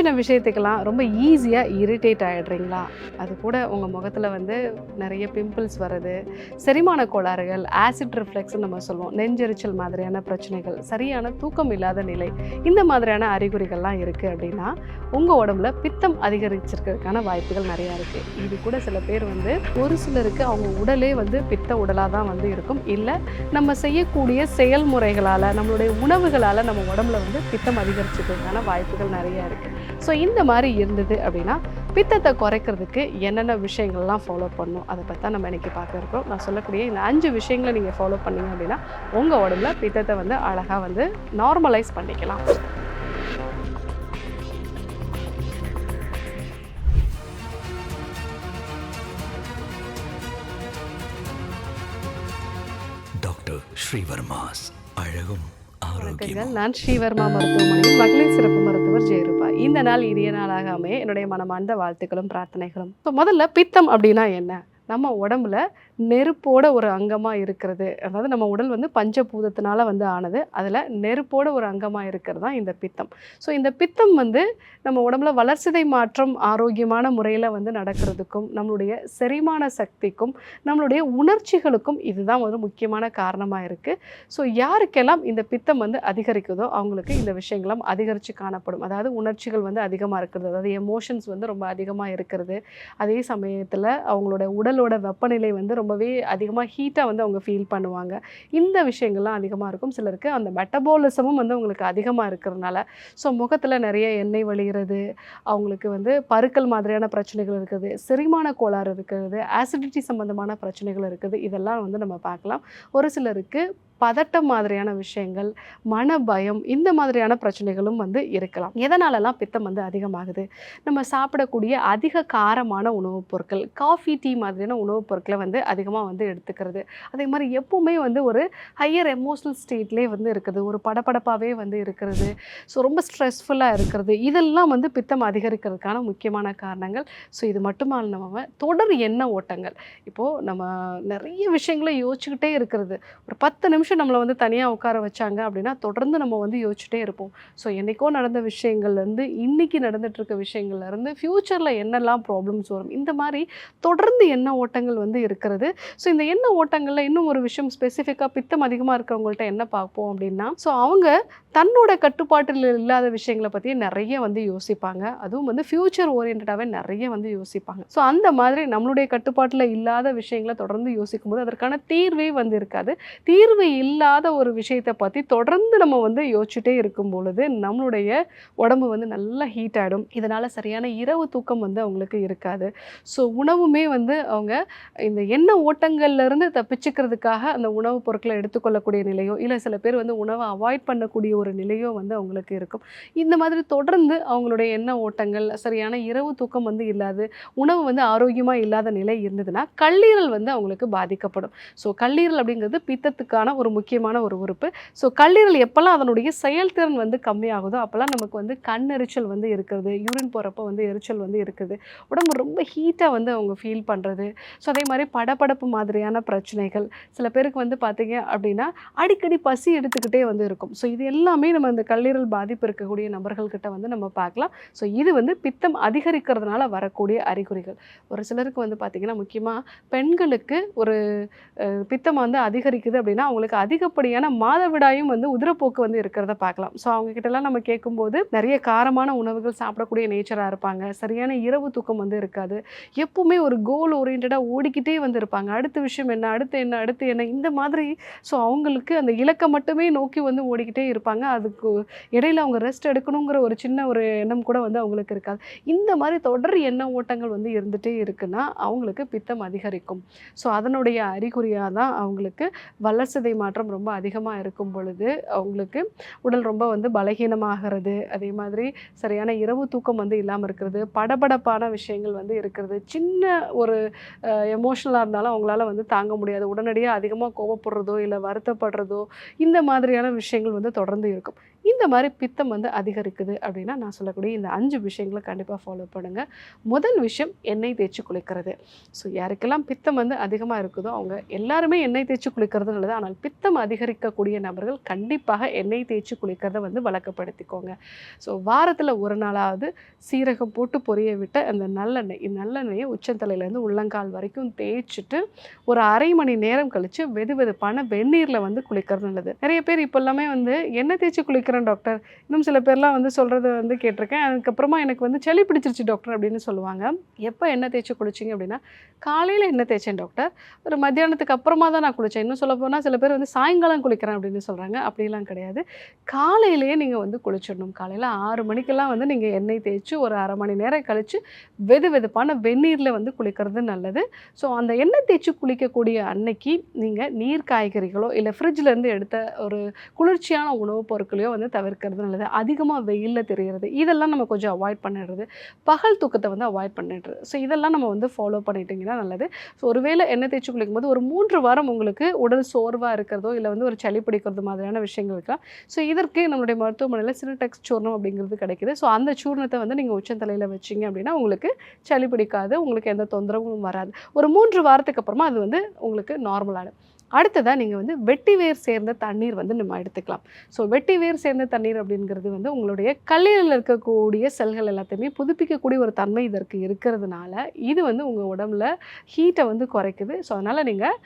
சின்ன விஷயத்துக்கெல்லாம் ரொம்ப ஈஸியாக இரிட்டேட் ஆகிடுறீங்களா அது கூட உங்கள் முகத்தில் வந்து நிறைய பிம்பிள்ஸ் வர்றது செரிமான கோளாறுகள் ஆசிட் ரிஃப்ளெக்ஸ்னு நம்ம சொல்லுவோம். நெஞ்செரிச்சல் மாதிரியான பிரச்சனைகள் சரியான தூக்கம் இல்லாத நிலை இந்த மாதிரியான அறிகுறிகள்லாம் இருக்குது அப்படின்னா உங்கள் உடம்புல பித்தம் அதிகரிச்சிருக்கிறதுக்கான வாய்ப்புகள் நிறையா இருக்குது இது கூட சில பேர் வந்து ஒரு சிலருக்கு அவங்க உடலே வந்து பித்த உடலாக தான் வந்து இருக்கும். இல்லை நம்ம செய்யக்கூடிய செயல்முறைகளால் நம்மளுடைய உணவுகளால் நம்ம உடம்புல வந்து பித்தம் அதிகரிச்சிருக்கிறதுக்கான வாய்ப்புகள் நிறையா இருக்குது ஸோ இந்த மாதிரி இருந்தது அப்படின்னா பித்தத்தை குறைக்கிறதுக்கு என்னென்ன விஷயங்கள்லாம் ஃபாலோ பண்ணும் அதை பற்றி தான் நம்ம இன்றைக்கி பார்க்க நான் சொல்லக்கூடிய இந்த அஞ்சு விஷயங்களை நீங்கள் ஃபாலோ பண்ணீங்க அப்படின்னா உங்கள் உடம்புல பித்தத்தை வந்து அழகாக வந்து நார்மலைஸ் பண்ணிக்கலாம். டாக்டர் ஸ்ரீவர்மாஸ் அழகும். வணக்கங்கள். நான் ஸ்ரீவர்மா மருத்துவமனை மகளிர் சிறப்பு மருத்துவர் ஜெயரூபா. இந்த நாள் இனிய நாளாக அமைய என்னுடைய மனமார்ந்த வாழ்த்துக்களும் பிரார்த்தனைகளும். ஸோ முதல்ல பித்தம் அப்படின்னா என்ன? நம்ம உடம்புல நெருப்போட ஒரு அங்கமாக இருக்கிறது. அதாவது நம்ம உடல் வந்து பஞ்சபூதத்தினால வந்து ஆனது. அதில் நெருப்போட ஒரு அங்கமாக இருக்கிறது தான் இந்த பித்தம். ஸோ இந்த பித்தம் வந்து நம்ம உடம்புல வளர்சிதை மாற்றம் ஆரோக்கியமான முறையில் வந்து நடக்கிறதுக்கும் நம்மளுடைய செரிமான சக்திக்கும் நம்மளுடைய உணர்ச்சிகளுக்கும் இதுதான் ஒரு முக்கியமான காரணமாக இருக்குது ஸோ யாருக்கெல்லாம் இந்த பித்தம் வந்து அதிகரிக்குதோ அவங்களுக்கு இந்த விஷயங்கள்லாம் அதிகரித்து காணப்படும். அதாவது உணர்ச்சிகள் வந்து அதிகமாக இருக்கிறது. அதாவது எமோஷன்ஸ் வந்து ரொம்ப அதிகமாக இருக்கிறது. அதே சமயத்தில் அவங்களோட உடலோட வெப்பநிலை வந்து ரொம்ப ரொம்பவே அதிகமாக ஹீட்டாக வந்து அவங்க ஃபீல் பண்ணுவாங்க. இந்த விஷயங்கள்லாம் அதிகமாக இருக்கும். சிலருக்கு அந்த மெட்டபாலிசமும் வந்து அவங்களுக்கு அதிகமாக இருக்கிறதுனால ஸோ முகத்தில் நிறைய எண்ணெய் வழிகிறது அவங்களுக்கு வந்து பருக்கள் மாதிரியான பிரச்சனைகள் இருக்குது செரிமான கோளாறு இருக்கிறது ஆசிடிட்டி சம்மந்தமான பிரச்சனைகள் இருக்குது. இதெல்லாம் வந்து நம்ம பார்க்கலாம். ஒரு சிலருக்கு பதட்டம் மாதிரியான விஷயங்கள் மன பயம் இந்த மாதிரியான பிரச்சனைகளும் வந்து இருக்கலாம். எதனாலலாம் பித்தம் வந்து அதிகமாகுது? நம்ம சாப்பிடக்கூடிய அதிக காரமான உணவுப் பொருட்கள் காஃபி டீ மாதிரியான உணவுப் பொருட்களை வந்து அதிகமாக வந்து எடுத்துக்கிறது. அதே மாதிரி எப்பவுமே வந்து ஒரு ஹையர் எமோஷனல் ஸ்டேட்லேயே வந்து இருக்குது. ஒரு படபடப்பாகவே வந்து இருக்கிறது. ஸோ ரொம்ப ஸ்ட்ரெஸ்ஃபுல்லாக இருக்கிறது. இதெல்லாம் வந்து பித்தம் அதிகரிக்கிறதுக்கான முக்கியமான காரணங்கள். ஸோ இது மட்டுமல்ல நம்ம தொடர் எண்ண ஓட்டங்கள். இப்போது நம்ம நிறைய விஷயங்களை யோசிச்சுக்கிட்டே இருக்கிறது. ஒரு பத்து நிமிஷம் நம்மளை வந்து தனியாக உட்கார வச்சாங்க அப்படின்னா தொடர்ந்து நம்ம வந்து யோசிச்சுட்டே இருப்போம். ஸோ என்னைக்கோ நடந்த விஷயங்கள்லேருந்து இன்றைக்கி நடந்துகிட்ருக்க விஷயங்கள்லேருந்து ஃப்யூச்சரில் என்னெல்லாம் ப்ராப்ளம்ஸ் வரும் இந்த மாதிரி தொடர்ந்து எண்ண ஓட்டங்கள் வந்து இருக்கிறது. ஸோ இந்த எண்ண ஓட்டங்களில் இன்னும் ஒரு விஷயம் ஸ்பெசிஃபிக்காக பித்தம் அதிகமாக இருக்கிறவங்கள்ட்ட என்ன பார்ப்போம் அப்படின்னா ஸோ அவங்க தன்னோட கட்டுப்பாட்டில் இல்லாத விஷயங்களை பற்றி நிறைய வந்து யோசிப்பாங்க. அதுவும் வந்து ஃப்யூச்சர் ஓரியன்டாகவே நிறைய வந்து யோசிப்பாங்க. ஸோ அந்த மாதிரி நம்மளுடைய கட்டுப்பாட்டில் இல்லாத விஷயங்களை தொடர்ந்து யோசிக்கும்போது அதற்கான தீர்வே வந்து இருக்காது. தீர்வு இல்லாத ஒரு விஷயத்தை பற்றி தொடர்ந்து நம்ம வந்து யோசிச்சுட்டே இருக்கும் பொழுது நம்மளுடைய உடம்பு வந்து நல்லா ஹீட் ஆகிடும் இதனால் சரியான இரவு தூக்கம் வந்து அவங்களுக்கு இருக்காது. ஸோ உணவுமே வந்து அவங்க இந்த எண்ண ஓட்டங்கள்லேருந்து தப்பிச்சுக்கிறதுக்காக அந்த உணவுப் பொருட்களை எடுத்துக்கொள்ளக்கூடிய நிலையோ இல்லை சில பேர் வந்து உணவை அவாய்ட் பண்ணக்கூடிய ஒரு நிலையோ வந்து அவங்களுக்கு இருக்கும். இந்த மாதிரி தொடர்ந்து அவங்களுடைய எண்ண ஓட்டங்கள் சரியான இரவு தூக்கம் வந்து இல்லாது உணவு வந்து ஆரோக்கியமாக இல்லாத நிலை இருந்ததுன்னா கல்லீரல் வந்து அவங்களுக்கு பாதிக்கப்படும். ஸோ கல்லீரல் அப்படிங்கிறது பித்தத்துக்கான ஒரு முக்கியமான ஒரு உறுப்பு. ஸோ கல்லீரல் எப்போல்லாம் அதனுடைய செயல்திறன் வந்து கம்மியாகுதோ அப்போல்லாம் நமக்கு வந்து கண் எரிச்சல் வந்து இருக்கிறது யூரின் போகிறப்ப வந்து எரிச்சல் வந்து இருக்குது. உடம்பு ரொம்ப ஹீட்டாக வந்து அவங்க ஃபீல் பண்ணுறது ஸோ அதே மாதிரி படப்படப்பு மாதிரியான பிரச்சனைகள். சில பேருக்கு வந்து பார்த்தீங்க அப்படின்னா அடிக்கடி பசி எடுத்துக்கிட்டே வந்து இருக்கும். ஸோ இது எல்லாமே நம்ம இந்த கல்லீரல் பாதிப்பு இருக்கக்கூடிய நபர்கள்கிட்ட வந்து நம்ம பார்க்கலாம். ஸோ இது வந்து பித்தம் அதிகரிக்கிறதுனால வரக்கூடிய அறிகுறிகள். ஒரு சிலருக்கு வந்து பார்த்திங்கன்னா முக்கியமாக பெண்களுக்கு ஒரு பித்தம் வந்து அதிகரிக்குது அப்படின்னா அவங்களுக்கு அதிகப்படியான மாதவிடாயும் வந்து உதிரப்போக்கு வந்து இருக்கிறத பார்க்கலாம். ஸோ அவங்க கிட்டலாம் நம்ம கேட்கும்போது நிறைய காரமான உணவுகள் சாப்பிடக்கூடிய நேச்சராக இருப்பாங்க. சரியான இரவு தூக்கம் வந்து இருக்காது. எப்பவுமே ஒரு கோல் ஓரியன்டாக ஓடிக்கிட்டே வந்து இருப்பாங்க. அடுத்த விஷயம் என்ன அடுத்து என்ன அடுத்து என்ன இந்த மாதிரி. ஸோ அவங்களுக்கு அந்த இலக்கை மட்டுமே நோக்கி வந்து ஓடிக்கிட்டே இருப்பாங்க. அதுக்கு இடையில அவங்க ரெஸ்ட் எடுக்கணுங்கிற ஒரு சின்ன ஒரு எண்ணம் கூட வந்து அவங்களுக்கு இருக்காது. இந்த மாதிரி தொடர் எண்ண ஓட்டங்கள் வந்து இருந்துகிட்டே இருக்குன்னா அவங்களுக்கு பித்தம் அதிகரிக்கும். ஸோ அதனுடைய அறிகுறியாக தான் அவங்களுக்கு வளர்சிதை மாற்றம் ரொம்ப அதிகமாக இருக்கும் பொழுது அவங்களுக்கு உடல் ரொம்ப வந்து பலகீனமாகிறது அதே மாதிரி சரியான இரவு தூக்கம் வந்து இல்லாமல் இருக்கிறது படபடப்பான விஷயங்கள் வந்து இருக்கிறது. சின்ன ஒரு எமோஷனலாக இருந்தாலும் அவங்களால வந்து தாங்க முடியாது. உடனடியாக அதிகமாக கோவப்படுறதோ இல்லை வருத்தப்படுறதோ இந்த மாதிரியான விஷயங்கள் வந்து தொடர்ந்து இருக்கும். இந்த மாதிரி பித்தம் வந்து அதிகரிக்குது அப்படின்னா நான் சொல்லக்கூடிய இந்த அஞ்சு விஷயங்களை கண்டிப்பாக ஃபாலோ பண்ணுங்கள் முதல் விஷயம் எண்ணெய் தேய்ச்சி குளிக்கிறது. ஸோ யாருக்கெல்லாம் பித்தம் வந்து அதிகமாக இருக்குதோ அவங்க எல்லாருமே எண்ணெய் தேய்ச்சி குளிக்கிறது நல்லது. ஆனால் பித்தம் அதிகரிக்கக்கூடிய நபர்கள் கண்டிப்பாக எண்ணெய் தேய்ச்சி குளிக்கிறத வந்து வழக்கப்படுத்திக்கோங்க. ஸோ வாரத்தில் ஒரு நாளாவது சீரகம் போட்டு பொரிய விட்ட அந்த நல்லெண்ணெய் இந்த நல்லெண்ணெயை உச்சந்தலையிலேருந்து உள்ளங்கால் வரைக்கும் தேய்ச்சிட்டு ஒரு அரை மணி நேரம் கழித்து வெது வெதுப்பான வெந்நீரில் வந்து குளிக்கிறது நல்லது. நிறைய பேர் இப்போ எல்லாமே வந்து எண்ணெய் தேய்ச்சி குளிக்கிற டாக்டர். இன்னும் சில பேர்லாம் வந்து சொல்கிறத வந்து கேட்டிருக்கேன். அதுக்கப்புறமா எனக்கு வந்து சளி பிடிச்சிருச்சு டாக்டர் அப்படின்னு சொல்லுவாங்க. எப்போ எண்ணெய் தேய்ச்சி குளிச்சிங்க அப்படின்னா காலையில் எண்ணெய் தேய்ச்சேன் டாக்டர். ஒரு மத்தியானத்துக்கு அப்புறமா தான் நான் குளித்தேன் இன்னும் சொல்ல போனால் சில பேர் வந்து சாயங்காலம் குளிக்கிறேன் அப்படின்னு சொல்கிறாங்க அப்படிலாம் கிடையாது. காலையிலேயே நீங்கள் வந்து குளிச்சிடணும். காலையில் ஆறு மணிக்கெல்லாம் வந்து நீங்கள் எண்ணெய் தேய்ச்சி ஒரு அரை மணி நேரம் கழித்து வெது வெதுப்பான வெந்நீரில் வந்து குளிக்கிறது நல்லது. ஸோ அந்த எண்ணெய் தேய்ச்சி குளிக்கக்கூடிய அன்னைக்கு நீங்கள் நீர் காய்கறிகளோ இல்லை ஃப்ரிட்ஜ்லேருந்து எடுத்த ஒரு குளிர்ச்சியான உணவுப் பொருட்களையோ வந்து தவிர்க்கிறது நல்லது. அதிகமாக வெயிலில் தெரிகிறது. இதெல்லாம் நம்ம கொஞ்சம் அவாய்ட் பண்ணிடுறது. பகல் தூக்கத்தை வந்து அவாய்ட் பண்ணிடுறது. ஸோ இதெல்லாம் நம்ம வந்து ஃபாலோ பண்ணிட்டீங்கன்னா நல்லது. ஸோ ஒருவேளை எண்ணெய் தேய்ச்சி குளிக்கும் போது ஒரு மூன்று வாரம் உங்களுக்கு உடல் சோர்வாக இருக்கிறதோ இல்லை வந்து ஒரு சளி பிடிக்கிறது மாதிரியான விஷயங்கள் இருக்கலாம். ஸோ இதற்கு நம்மளுடைய மருத்துவமனையில் சிறுடெக்ஸ் சூர்ணம் அப்படிங்கிறது கிடைக்குது. ஸோ அந்த சூர்ணத்தை வந்து நீங்கள் உச்சந்தலையில் வச்சிங்க அப்படின்னா உங்களுக்கு சளி பிடிக்காது. உங்களுக்கு எந்த தொந்தரவும் வராது. ஒரு மூன்று வாரத்துக்கு அப்புறமா அது வந்து உங்களுக்கு நார்மலான அடுத்ததாக நீங்கள் வந்து வெட்டி வேர் சேர்ந்த தண்ணீர் வந்து நம்ம எடுத்துக்கலாம். ஸோ வெட்டி வேர் சேர்ந்த தண்ணீர் அப்படிங்கிறது வந்து உங்களுடைய கல்லீரலில் இருக்கக்கூடிய செல்கள் எல்லாத்தையுமே புதுப்பிக்கக்கூடிய ஒரு தன்மை இதற்கு இருக்கிறதுனால இது வந்து உங்கள் உடம்புல ஹீட்டை வந்து குறைக்குது. ஸோ அதனால் நீங்கள்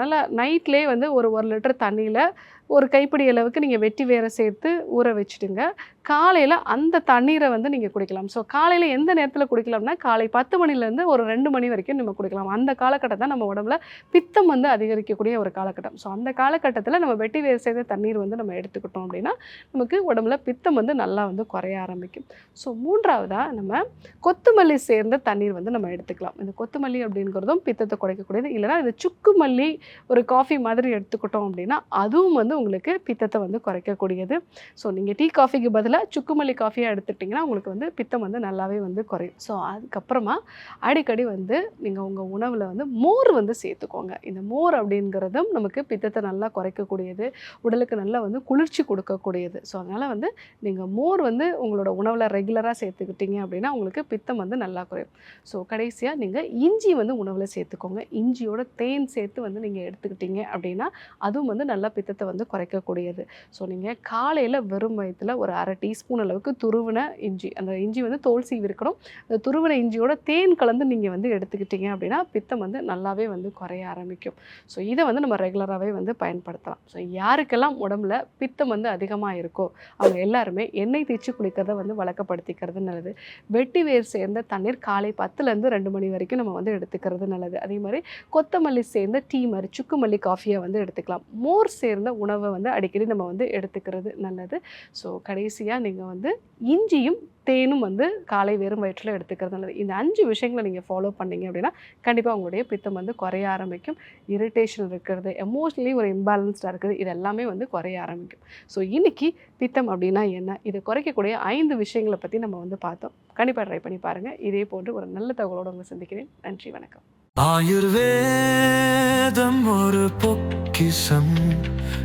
நல்லா நைட்லேயே வந்து ஒரு ஒரு லிட்டர் தண்ணியில் ஒரு கைப்பிடி அளவுக்கு நீங்கள் வெட்டி வேரை சேர்த்து ஊற வச்சுடுங்க. காலையில் அந்த தண்ணீரை வந்து நீங்கள் குடிக்கலாம். ஸோ காலையில் எந்த நேரத்தில் குடிக்கலாம்னா காலை பத்து மணிலேருந்து ஒரு ரெண்டு மணி வரைக்கும் நம்ம குடிக்கலாம். அந்த காலகட்டம் தான் நம்ம உடம்புல பித்தம் வந்து அதிகரிக்கக்கூடிய ஒரு காலகட்டம். ஸோ அந்த காலகட்டத்தில் நம்ம வெட்டி வேறு சேர்ந்த தண்ணீர் வந்து நம்ம எடுத்துக்கிட்டோம் அப்படின்னா நமக்கு உடம்புல பித்தம் வந்து நல்லா வந்து குறைய ஆரம்பிக்கும். ஸோ மூன்றாவதாக நம்ம கொத்துமல்லி சேர்ந்த தண்ணீர் வந்து நம்ம எடுத்துக்கலாம். இந்த கொத்துமல்லி அப்படிங்கிறதும் பித்தத்தை குறைக்கக்கூடியது. இல்லைனா இந்த சுக்கு மல்லி ஒரு காஃபி மாதிரி எடுத்துக்கிட்டோம் அப்படின்னா அதுவும் வந்து உங்களுக்கு பித்தத்தை வந்து குறைக்கக்கூடியது. ஸோ நீங்கள் டீ காஃபிக்கு பதிலாக சுக்குமல்லி காஃபியாக எடுத்துட்டிங்கன்னா உங்களுக்கு வந்து பித்தம் வந்து நல்லாவே வந்து குறையும். ஸோ அதுக்கப்புறமா அடிக்கடி வந்து நீங்கள் உங்கள் உணவில் வந்து மோர் வந்து சேர்த்துக்கோங்க. இந்த மோர் அப்படிங்கிறதும் நமக்கு பித்தத்தை நல்லா குறைக்கக்கூடியது உடலுக்கு நல்லா வந்து குளிர்ச்சி கொடுக்கக்கூடியது. ஸோ அதனால் வந்து நீங்கள் மோர் வந்து உங்களோட உணவில் ரெகுலராக சேர்த்துக்கிட்டீங்க அப்படின்னா உங்களுக்கு பித்தம் வந்து நல்லா குறையும். ஸோ கடைசியாக நீங்கள் இஞ்சி வந்து உணவில் சேர்த்துக்கோங்க. இஞ்சியோட தேன் சேர்த்து வந்து நீங்கள் எடுத்துக்கிட்டீங்க அப்படின்னா அதுவும் வந்து நல்லா பித்தத்தை வந்து குறைக்கக்கூடியது. ஸோ நீங்கள் காலையில் வெறும் வயிற்றில் ஒரு அரை டீஸ்பூன் அளவுக்கு துருவின இஞ்சி அந்த இஞ்சி வந்து தோல் சீவி இருக்கணும் அந்த துருவின இஞ்சியோட தேன் கலந்து நீங்கள் வந்து எடுத்துக்கிட்டீங்க அப்படின்னா பித்தம் வந்து நல்லாவே வந்து குறைய ஆரம்பிக்கும். ஸோ இதை வந்து நம்ம ரெகுலராகவே வந்து பயன்படுத்தலாம். ஸோ யாருக்கெல்லாம் உடம்புல பித்தம் வந்து அதிகமாக இருக்கோ அவங்க எல்லாருமே எண்ணெய் தேய்ச்சி குளிக்கிறத வந்து வழக்கப்படுத்திக்கிறது நல்லது. வெட்டி வேர் சேர்ந்த தண்ணீர் காலை பத்துலேருந்து ரெண்டு மணி வரைக்கும் நம்ம வந்து எடுத்துக்கிறது நல்லது. அதே மாதிரி கொத்தமல்லி சேர்ந்த டீ மாதிரி சுக்குமல்லி காஃபியை வந்து எடுத்துக்கலாம். மோர் சேர்ந்த உணவு வந்து அடிக்கடி நம்ம வந்து எடுத்துக்கிறது நல்லது. ஸோ கடைசியாக நீங்கள் வந்து இஞ்சியும் தேனும் வந்து காலை வெறும் வயிற்றில் எடுத்துக்கிறது நல்லது. இந்த அஞ்சு விஷயங்களை நீங்கள் ஃபாலோ பண்ணீங்க அப்படின்னா கண்டிப்பாக உங்களுடைய பித்தம் வந்து குறைய ஆரம்பிக்கும். இரிட்டேஷன் இருக்கிறது எமோஷ்னலி ஒரு இம்பேலன்ஸ்டாக இருக்குது இது எல்லாமே வந்து குறைய ஆரம்பிக்கும். ஸோ இன்னைக்கு பித்தம் அப்படின்னா என்ன? இதை குறைக்கக்கூடிய ஐந்து விஷயங்களை பற்றி நம்ம வந்து பார்த்தோம். கண்டிப்பாக ட்ரை பண்ணி பாருங்கள் இதே போன்று ஒரு நல்ல தகவலோடு உங்களை சந்திக்கிறேன். நன்றி வணக்கம். ஆயுர்வேதம் ஒரு பொக்கிஷம்.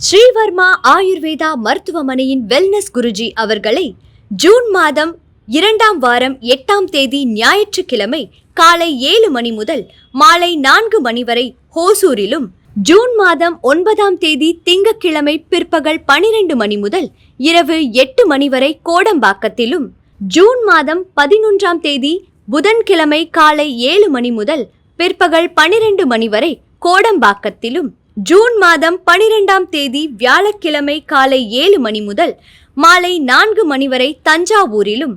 ஸ்ரீவர்மா ஆயுர்வேதா மருத்துவமனையின் வெல்னஸ் குருஜி அவர்களை ஜூன் மாதம் இரண்டாம் வாரம் எட்டாம் தேதி ஞாயிற்றுக்கிழமை காலை ஏழு மணி முதல் மாலை நான்கு மணி வரை ஹோசூரிலும் ஜூன் மாதம் ஒன்பதாம் தேதி திங்கட்கிழமை பிற்பகல் பனிரெண்டு மணி முதல் இரவு எட்டு மணி வரை கோடம்பாக்கத்திலும் ஜூன் மாதம் பதினொன்றாம் தேதி புதன்கிழமை காலை ஏழு மணி முதல் பிற்பகல் பனிரெண்டு மணி வரை கோடம்பாக்கத்திலும் ஜூன் மாதம் பனிரெண்டாம் தேதி வியாழக்கிழமை காலை ஏழு மணி முதல் மாலை நான்கு மணி வரை தஞ்சாவூரிலும்.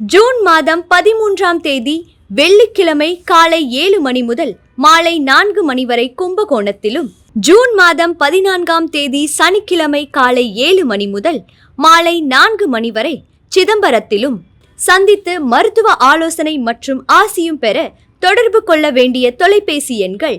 ஜூன் மாதம் பதிமூன்றாம் தேதி வெள்ளிக்கிழமை காலை ஏழு மணி முதல் மாலை நான்கு மணி வரை கும்பகோணத்திலும். ஜூன் மாதம் பதினான்காம் தேதி சனிக்கிழமை காலை ஏழு மணி முதல் மாலை நான்கு மணி வரை சிதம்பரத்திலும். சந்தித்து மருத்துவ ஆலோசனை மற்றும் ஆசியும் பெற தொடர்பு கொள்ள வேண்டிய தொலைபேசி எண்கள்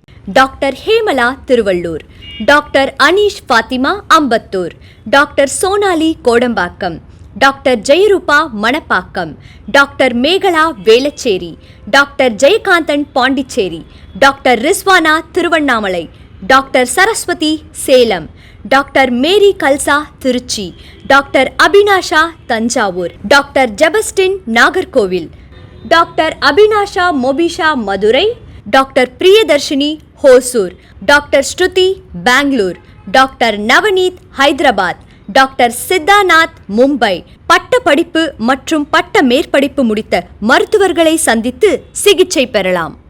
doctor Hemala Tiruvallur doctor Aneesh Fathima Ambattur doctor Sonali Kodambakkam doctor Jayarupa Manapakkam doctor Mekala Velachery doctor Jayakanthan Pondicherry doctor Rizwana Tiruvannamalai doctor Saraswathi Salem doctor Mary Kalsa Trichy doctor Abinasha Thanjavur doctor Jebastin Nagercoil doctor Abinasha Mobisha Madurai doctor Priyadharshini Hosur. Doctor Shruti Bangalore. Doctor Navneeth Hyderabad. Doctor Siddhanath Mumbai. பட்ட படிப்பு மற்றும் பட்ட மேற்படிப்பு முடித்த மருத்துவர்களை சந்தித்து சிகிச்சை பெறலாம்.